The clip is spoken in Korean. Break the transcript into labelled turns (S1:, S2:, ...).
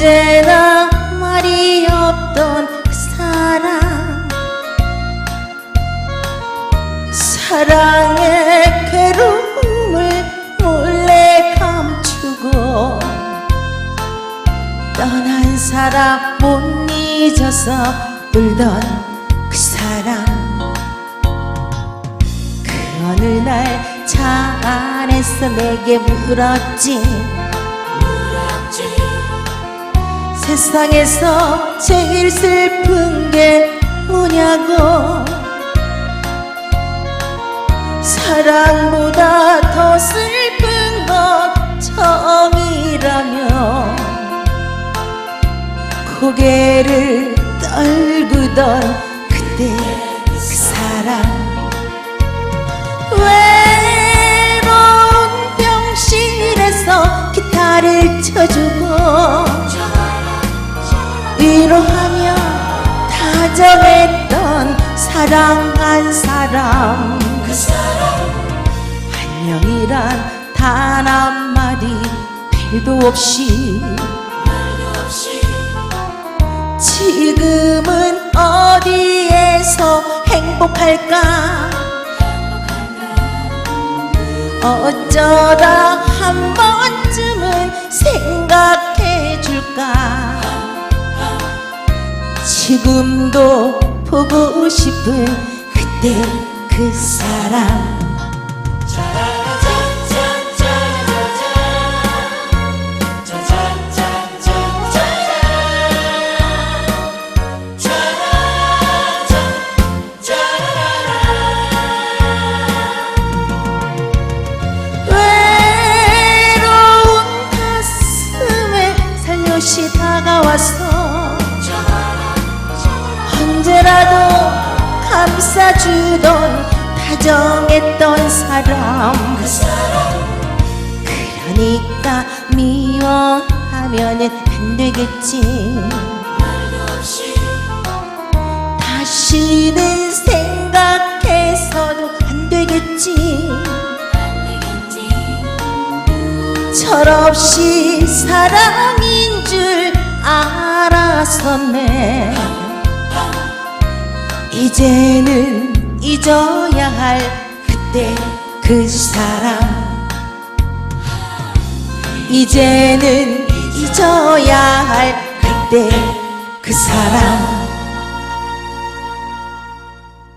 S1: 언제나 말이 없던 그 사랑. 사랑의 괴로움을 몰래 감추고 떠난 사람 못 잊어서 울던 그 사람 그 어느 날 차 안에서 내게 물었지. 세상에서 제일 슬픈 게 뭐냐고. 사랑보다 더 슬픈 것 정이라며 고개를 떨구던 위로하며 다정했던 사랑한 사람. 안녕이란 단 한마디 별도 없이. 지금은 어디에서 행복할까? 어쩌다 한 번쯤은 생각해 줄까 지금도 보고 싶은 그때 그 사람. 외로운 가슴에 살며시 다가와서 감싸주던 다정했던 사람. 그러니까 미워하면은 안 되겠지. 다시는 생각해서도 안 되겠지. 철없이 사랑인 줄 알았었네 이제는 잊어야 할 그때 그 사람. 이제는 잊어야 할 그때 그 사람